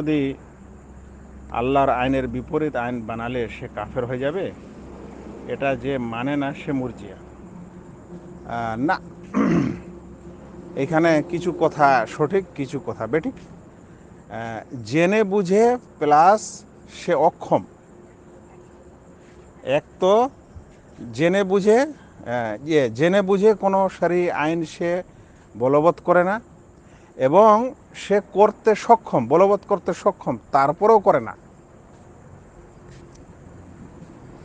যদি আল্লাহর আইনের বিপরীত আইন বানালে সে কাফের হয়ে যাবে? এটা যে মানে না, সে মুরজিয়া। না। এখানে কিছু কথা সঠিক, কিছু কথা বেঠিক। জেনে বুঝে প্লাস সে অক্ষম। এক তো জেনে বুঝে ইয়ে জেনে বুঝে কোনো সারি আইন সে বলবৎ করে না। এবং সে করতে সক্ষম, বলবৎ করতে সক্ষম, তারপরেও করে না।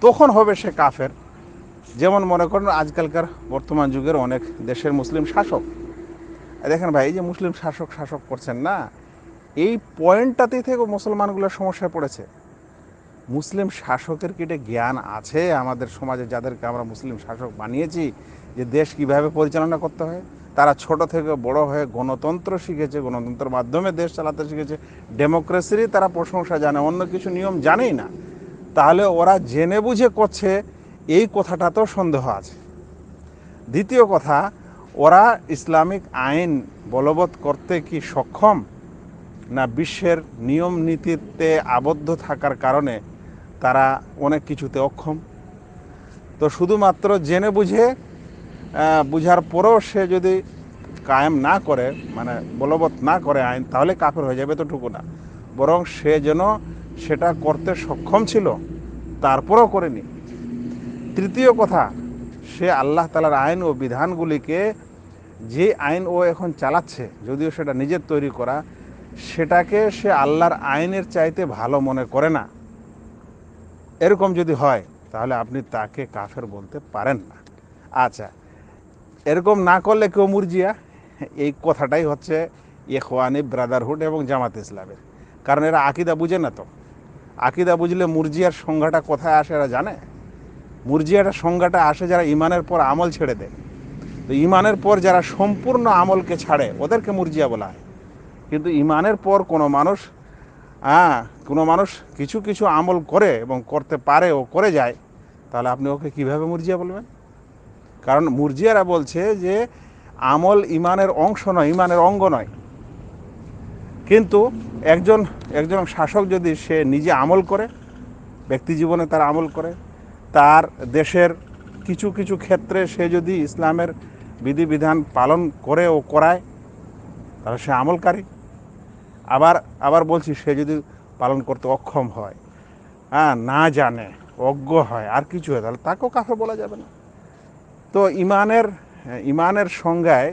তখন হবে সে কাফের। যেমন মনে করেন, আজকালকার বর্তমান যুগের অনেক দেশের মুসলিম শাসক। দেখেন ভাই, এই যে মুসলিম শাসক শাসক করছেন না, এই পয়েন্টটাতেই থেকে মুসলমানগুলোর সমস্যায় পড়েছে। মুসলিম শাসকের কি এটা জ্ঞান আছে আমাদের সমাজে, যাদেরকে আমরা মুসলিম শাসক বানিয়েছি, যে দেশ কীভাবে পরিচালনা করতে হয়? তারা ছোট থেকে বড় হয়ে গণতন্ত্র শিখেছে, গণতন্ত্রের মাধ্যমে দেশ চালাতে শিখেছে। ডেমোক্রেসিরই তারা প্রশংসা জানে, অন্য কিছু নিয়ম জানেই না। তাহলে ওরা জেনে বুঝে করছে, এই কথাটা তো সন্দেহ আছে। দ্বিতীয় কথা, ওরা ইসলামিক আইন বলবৎ করতে কি সক্ষম? না বিশ্বের নিয়ম নীতিতে আবদ্ধ থাকার কারণে তারা অনেক কিছুতে অক্ষম? তো শুধুমাত্র জেনে বুঝে বুঝার পরেও সে যদি কায়েম না করে মানে বলবৎ না করে আইন, তাহলে কাফের হয়ে যাবে তোটুকু না। বরং সে যেন সেটা করতে সক্ষম ছিল, তারপরেও করেনি। তৃতীয় কথা, সে আল্লাহ তালার আইন ও বিধানগুলিকে যে আইন ও এখন চালাচ্ছে, যদিও সেটা নিজের তৈরি করা, সেটাকে সে আল্লাহর আইনের চাইতে ভালো মনে করে না। এরকম যদি হয়, তাহলে আপনি তাকে কাফের বলতে পারেন না। আচ্ছা এরকম না করলে কেউ মুরজিয়া? এই কথাটাই হচ্ছে ইখওয়ানি ব্রাদারহুড এবং জামাত ইসলামের। কারণ এরা আকিদা বুঝে না তো। আকিদা বুঝলে মুরজিয়ার সংজ্ঞাটা কোথায় আসে এরা জানে? মুরজিয়াটার সংজ্ঞাটা আসে যারা ইমানের পর আমল ছেড়ে দেয়। তো ইমানের পর যারা সম্পূর্ণ আমলকে ছাড়ে, ওদেরকে মুরজিয়া বলা হয়। কিন্তু ইমানের পর কোনো মানুষ হ্যাঁ কোনো মানুষ কিছু কিছু আমল করে এবং করতে পারে ও করে যায়, তাহলে আপনি ওকে কীভাবে মুরজিয়া বলবেন? কারণ মুরজিয়ারা বলছে যে আমল ইমানের অংশ নয়, ইমানের অঙ্গ নয়। কিন্তু একজন একজন শাসক যদি সে নিজে আমল করে, ব্যক্তি জীবনে তার আমল করে, তার দেশের কিছু কিছু ক্ষেত্রে সে যদি ইসলামের বিধিবিধান পালন করে ও করায়, তাহলে সে আমলকারী। আবার আবার বলছি, সে যদি পালন করতে অক্ষম হয় হ্যাঁ না জানে, অজ্ঞ হয়, আর কিছু হয়, তাহলে তাকেও কাফে বলা যাবে না। তো ইমানের ইমানের সংজ্ঞায়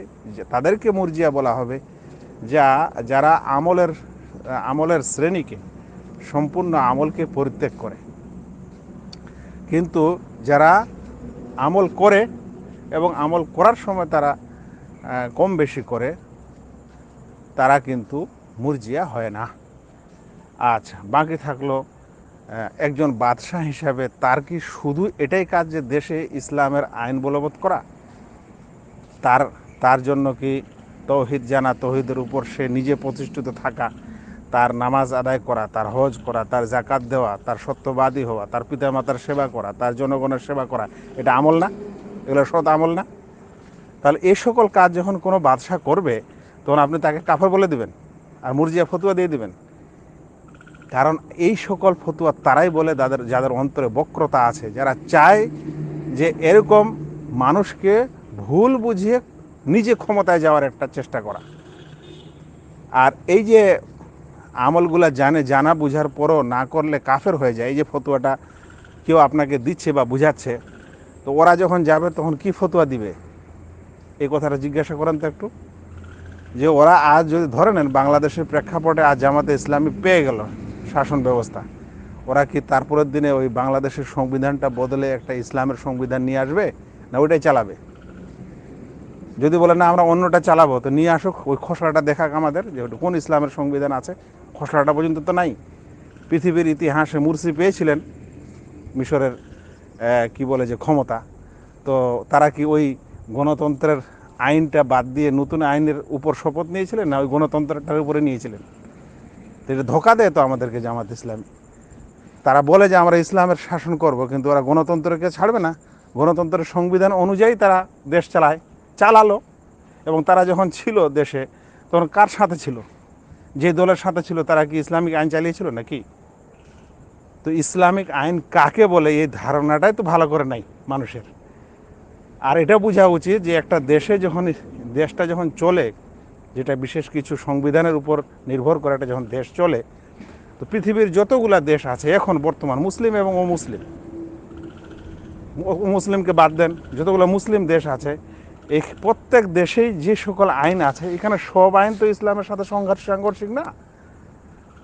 তাদেরকে মুরজিয়া বলা হবে, যা, যারা আমলের আমলের শ্রেণীকে, সম্পূর্ণ আমলকে পরিত্যাগ করে। কিন্তু যারা আমল করে এবং আমল করার সময় তারা কম বেশি করে, তারা কিন্তু মুরজিয়া হয় না। আচ্ছা বাকি থাকল একজন বাদশাহ হিসাবে তার কি শুধু এটাই কাজ যে দেশে ইসলামের আইন বলবৎ করা? তার তার জন্য কি তৌহিদ জানা, তৌহিদের উপর সে নিজে প্রতিষ্ঠিত থাকা, তার নামাজ আদায় করা, তার হজ করা, তার জাকাত দেওয়া, তার সত্যবাদী হওয়া, তার পিতামাতার সেবা করা, তার জনগণের সেবা করা, এটা আমল না? এগুলো সৎ আমল না? তাহলে এই সকল কাজ যখন কোনো বাদশাহ করবে, তখন আপনি তাকে কাফর বলে দিবেন আর মুরজিয়া ফতুয়া দিয়ে দিবেন। কারণ এই সকল ফতুয়া তারাই বলে যাদের যাদের অন্তরে বক্রতা আছে। যারা চায় যে এরকম মানুষকে ভুল বুঝিয়ে নিজে ক্ষমতায় যাওয়ার একটা চেষ্টা করা। আর এই যে আমলগুলা জানে, জানা বুঝার পরও না করলে কাফের হয়ে যায়। এই যে ফতুয়াটা কেউ আপনাকে দিচ্ছে বা বুঝাচ্ছে, তো ওরা যখন যাবে তখন কি ফতুয়া দিবে? এই কথাটা জিজ্ঞাসা করেন তো একটু। যে ওরা আজ যদি ধরে নেন, বাংলাদেশের প্রেক্ষাপটে আজ জামাতে ইসলামী পেয়ে গেল। শাসন ব্যবস্থা। ওরা কি তারপরের দিনে ওই বাংলাদেশের সংবিধানটা বদলে একটা ইসলামের সংবিধান নিয়ে আসবে, না ওইটাই চালাবে? যদি বলে, না, আমরা অন্যটা চালাবো, তো নিয়ে আসুক, ওই খসড়াটা দেখাক আমাদের যে কোন ইসলামের সংবিধান আছে। খসড়াটা পর্যন্ত তো নাই। পৃথিবীর ইতিহাসে মুরসি পেয়েছিলেন মিশরের কি বলে যে ক্ষমতা। তো তারা কি ওই গণতন্ত্রের আইনটা বাদ দিয়ে নতুন আইনের উপর শপথ নিয়েছিলেন, না ওই গণতন্ত্রটার উপরে নিয়েছিলেন? এটা ধোকা দেয় তো আমাদেরকে জামাত ইসলাম। তারা বলে যে আমরা ইসলামের শাসন করব, কিন্তু ওরা গণতন্ত্রকে ছাড়বে না। গণতন্ত্রের সংবিধান অনুযায়ী তারা দেশ চালায়, চালালো। এবং তারা যখন ছিল দেশে, তখন কার সাথে ছিল? যে দলের সাথে ছিল, তারা কি ইসলামিক আইন চালিয়েছিল নাকি? তো ইসলামিক আইন কাকে বলে, এই ধারণাটাই তো ভালো করে নাই মানুষের। আর এটা বোঝা উচিত যে একটা দেশে যখন, দেশটা যখন চলে যেটা বিশেষ কিছু সংবিধানের উপর নির্ভর করে একটা যখন দেশ চলে, তো পৃথিবীর যতগুলা দেশ আছে, এখন বর্তমান মুসলিম এবং অমুসলিম। মুসলিমকে বাদ দেন, যতগুলো মুসলিম দেশ আছে, এই প্রত্যেক দেশেই যে সকল আইন আছে, এখানে সব আইন তো ইসলামের সাথে সংঘাত সাংঘর্ষিক না।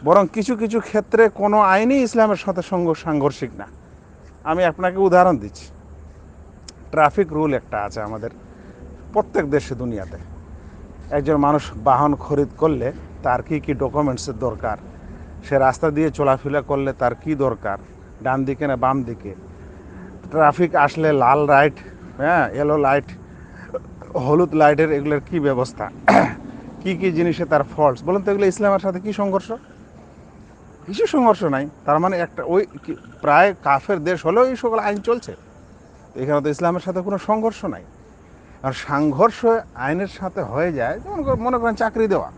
বরং কিছু কিছু ক্ষেত্রে কোনো আইনই ইসলামের সাথে সাংঘর্ষিক না। আমি আপনাকে উদাহরণ দিচ্ছি। ট্রাফিক রুল একটা আছে আমাদের, প্রত্যেক দেশে, দুনিয়াতে। একজন মানুষ বাহন খরিদ করলে তার কি কি ডকুমেন্টসের দরকার? সে রাস্তা দিয়ে চলাফেরা করলে তার কি দরকার? ডান দিকে না বাম দিকে? ট্রাফিক আসলে লাল লাইট হ্যাঁ ইয়েলো লাইট হলুদ লাইটের এগুলোর কি ব্যবস্থা? কি কি জিনিসে তার ফল্টস বলুন তো এগুলো ইসলামের সাথে কি সংঘর্ষ? কিছু সংঘর্ষ নাই। তার মানে একটা ওই প্রায় কাফের দেশ হলেও এই সকল আইন চলছে। এখানে তো ইসলামের সাথে কোনো সংঘর্ষ নাই। আর সংঘর্ষ আইনের সাথে হয়ে যায়, যেমন মনে করেন চাকরি দেওয়া।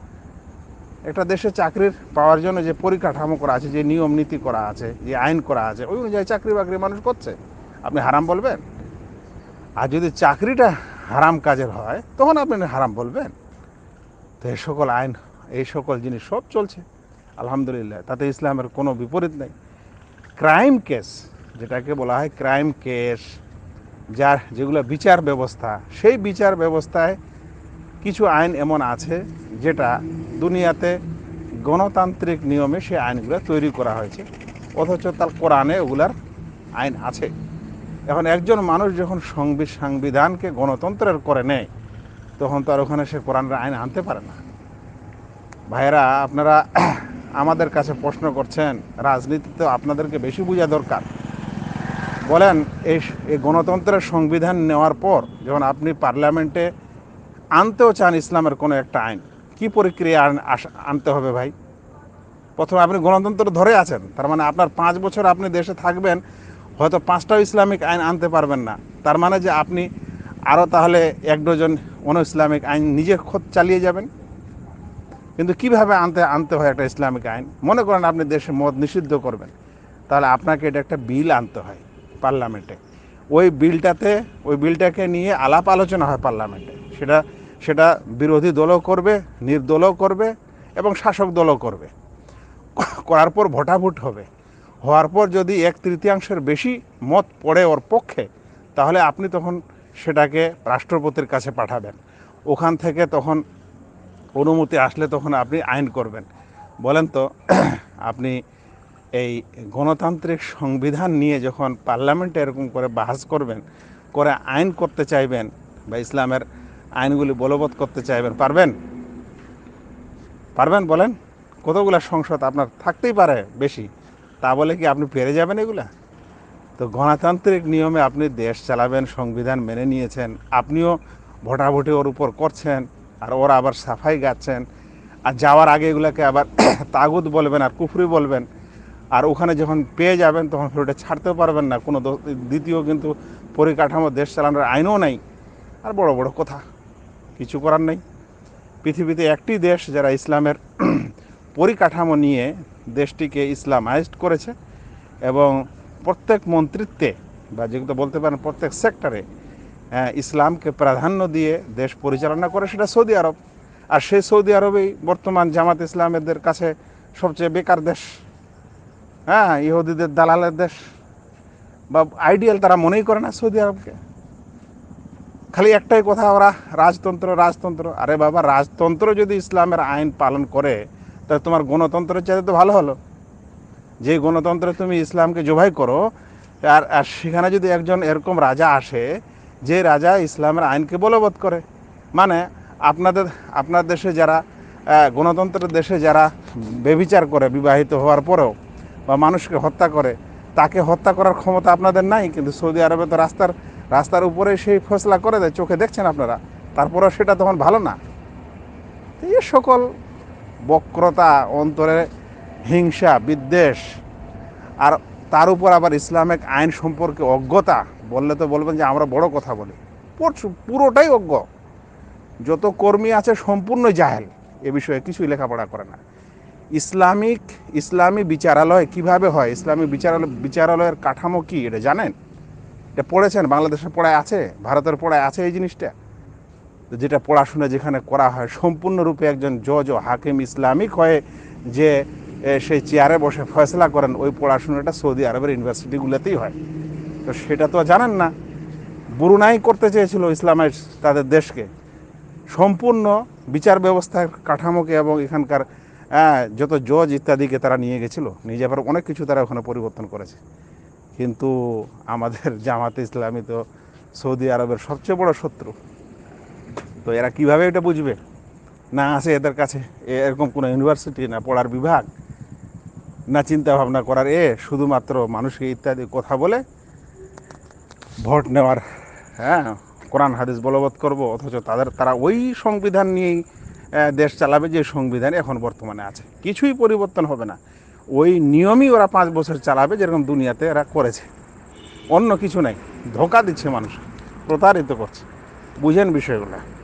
একটা দেশে চাকরির পাওয়ার জন্য যে পরিকাঠামো করা আছে, যে নিয়ম নীতি করা আছে, যে আইন করা আছে, ওই অনুযায়ী চাকরি বাকরি মানুষ করছে। আপনি হারাম বলবেন? আর যদি চাকরিটা হারাম কাজের হয়, তখন আপনি হারাম বলবেন। তো এই সকল আইন, এই সকল জিনিস সব চলছে। আলহামদুলিল্লাহ, তাতে ইসলামের কোনো বিপরীত নেই। ক্রাইম কেস, যেটাকে বলা হয় ক্রাইম কেস। যার যেগুলো বিচার ব্যবস্থা, সেই বিচার ব্যবস্থায় কিছু আইন এমন আছে যেটা দুনিয়াতে গণতান্ত্রিক নিয়মে সেই আইনগুলো তৈরি করা হয়েছে, অথচ তার কোরআনে ওগুলার আইন আছে। এখন একজন মানুষ যখন সংবি সংবিধানকে গণতন্ত্রের করে নেয়, তখন তো আর ওখানে সে কোরআনের আইন আনতে পারে না। ভাইয়েরা, আপনারা আমাদের কাছে প্রশ্ন করছেন রাজনীতিতে আপনাদেরকে বেশি বোঝা দরকার। বলেন, এই গণতন্ত্রের সংবিধান নেওয়ার পর যখন আপনি পার্লামেন্টে আনতেও চান ইসলামের কোনো একটা আইন, কি প্রক্রিয়া আন- আনতে হবে ভাই? প্রথমে আপনি গণতন্ত্র ধরে আছেন, তার মানে আপনার পাঁচ বছর আপনি দেশে থাকবেন, হয়তো পাঁচটাও ইসলামিক আইন আনতে পারবেন না। তার মানে যে আপনি আরও তাহলে এক ডজন অন ইসলামিক আইন নিজে খোদ চালিয়ে যাবেন? কিন্তু কীভাবে আনতে আনতে হয় একটা ইসলামিক আইন? মনে করেন আপনি দেশে মদ নিষিদ্ধ করবেন, তাহলে আপনাকে এটা একটা বিল আনতে হয়। পার্লামেন্টে। ওই বিলটাতে, ওই বিলটাকে নিয়ে আলাপ আলোচনা হয় পার্লামেন্টে। সেটা সেটা বিরোধী দলও করবে, নির্দলও করবে এবং শাসক দলও করবে। করার পর ভোটাভুট হবে। হওয়ার পর যদি এক তৃতীয়াংশের বেশি মত পড়ে ওর পক্ষে, তাহলে আপনি তখন সেটাকে রাষ্ট্রপতির কাছে পাঠাবেন। ওখান থেকে তখন অনুমতি আসলে তখন আপনি আইন করবেন। বলেন তো, আপনি এই গণতান্ত্রিক সংবিধান নিয়ে যখন পার্লামেন্টে এরকম করে বাহাস করবেন, করে আইন করতে চাইবেন বা ইসলামের আইনগুলি বলবৎ করতে চাইবেন, পারবেন? পারবেন বলেন? কতগুলো সংসদ আপনার থাকতেই পারে বেশি? তা বলে কি আপনি পেরে যাবেন এগুলা? তো গণতান্ত্রিক নিয়মে আপনি দেশ চালাবেন, সংবিধান মেনে নিয়েছেন, আপনিও ভোটাভুটি ওর উপর করছেন, আর ওরা আবার সাফাই গাচ্ছেন, আর যাওয়ার আগে এগুলাকে আবার তাগুদ বলবেন আর কুফরি বলবেন। আর ওখানে যখন পেয়ে যাবেন, তখন ফের ওটা ছাড়তেও পারবেন না। কোনো দ্বিতীয় কিন্তু পরিকাঠামো, দেশ চালানোর আইনও নাই। আর বড় বড় কথা, কিছু করার নেই। পৃথিবীতে একটি দেশ যারা ইসলামের পরিকাঠামো নিয়ে দেশটিকে ইসলামাইজড করেছে এবং প্রত্যেক মন্ত্রিত্বে বা যেগুলো বলতে পারেন প্রত্যেক সেক্টরে ইসলামকে প্রাধান্য দিয়ে দেশ পরিচালনা করে সেটা সৌদি আরব। আর সেই সৌদি আরবেই বর্তমান জামাত ইসলামেদের কাছে সবচেয়ে বেকার দেশ। হ্যাঁ ইহুদিদের দালালের দেশ বা আইডিয়াল তারা মনেই করে না সৌদি আরবকে। খালি একটাই কথা, ওরা রাজতন্ত্র রাজতন্ত্র। আরে বাবা, রাজতন্ত্র যদি ইসলামের আইন পালন করে, তাহলে তোমার গণতন্ত্রের চাইতে তো ভালো হলো। যে গণতন্ত্রে তুমি ইসলামকে জবাই করো, আর আর সেখানে যদি একজন এরকম রাজা আসে, যে রাজা ইসলামের আইনকে বলবৎ করে। মানে আপনাদের, আপনার দেশে যারা গণতন্ত্রের দেশে যারা বেবিচার করে বিবাহিত হওয়ার পরেও বা মানুষকে হত্যা করে, তাকে হত্যা করার ক্ষমতা আপনাদের নাই, কিন্তু সৌদি আরবে তো রাস্তার রাস্তার উপরে সেই ফসলা করে দেয়, চোখে দেখছেন আপনারা? তারপরেও সেটা তখন ভালো না। এই সকল বক্রতা, অন্তরে হিংসা, বিদ্বেষ, আর তার উপর আবার ইসলামিক আইন সম্পর্কে অজ্ঞতা, বললে তো বলবেন যে আমরা বড় কথা বলি। পুরো- পুরোটাই অজ্ঞ। যত কর্মী আছে সম্পূর্ণ জাহেল, এ বিষয়ে কিছুই লেখাপড়া করে না। ইসলামিক, ইসলামী বিচারালয় কীভাবে হয়? ইসলামী বিচারালয়, বিচারালয়ের কাঠামো কি? এটা জানেন? এটা পড়েছেন? বাংলাদেশের পড়ায় আছে? ভারতের পড়ায় আছে এই জিনিসটা? যেটা পড়াশোনা যেখানে করা হয়, সম্পূর্ণরূপে একজন জজ ও হাকিম ইসলামিক হয়ে যে সেই চেয়ারে বসে ফয়সলা করেন, ওই পড়াশোনাটা সৌদি আরবের ইউনিভার্সিটিগুলোতেই হয়। তো সেটা তো জানেন না। বুরুনাই করতে চেয়েছিল ইসলামের তাদের দেশকে। সম্পূর্ণ বিচার ব্যবস্থার কাঠামোকে এবং এখানকার যত জজ ইত্যাদিকে তারা নিয়ে গেছিল, নিয়ে যাবার অনেক কিছু তারা ওখানে পরিবর্তন করেছে। কিন্তু আমাদের জামাতে ইসলামী তো সৌদি আরবের সবচেয়ে বড় শত্রু। তো এরা কীভাবে এটা বুঝবে? না আছে এদের কাছে। এরকম কোনো ইউনিভার্সিটি, না পড়ার বিভাগ, না চিন্তা ভাবনা করার এ, শুধুমাত্র মানুষকে ইত্যাদি কথা বলে ভোট নেওয়ার হ্যাঁ কোরআন, হাদিস বলবৎ করব, অথচ তাদের, তারা ওই সংবিধান নিয়েই দেশ চালাবে যে সংবিধান এখন বর্তমানে আছে। কিছুই পরিবর্তন হবে না। ওই নিয়মই ওরা পাঁচ বছর চালাবে যেরকম দুনিয়াতে এরা করেছে। অন্য কিছু নাই। ধোকা দিচ্ছে মানুষ। প্রতারিত করছে। বুঝেন বিষয়গুলো।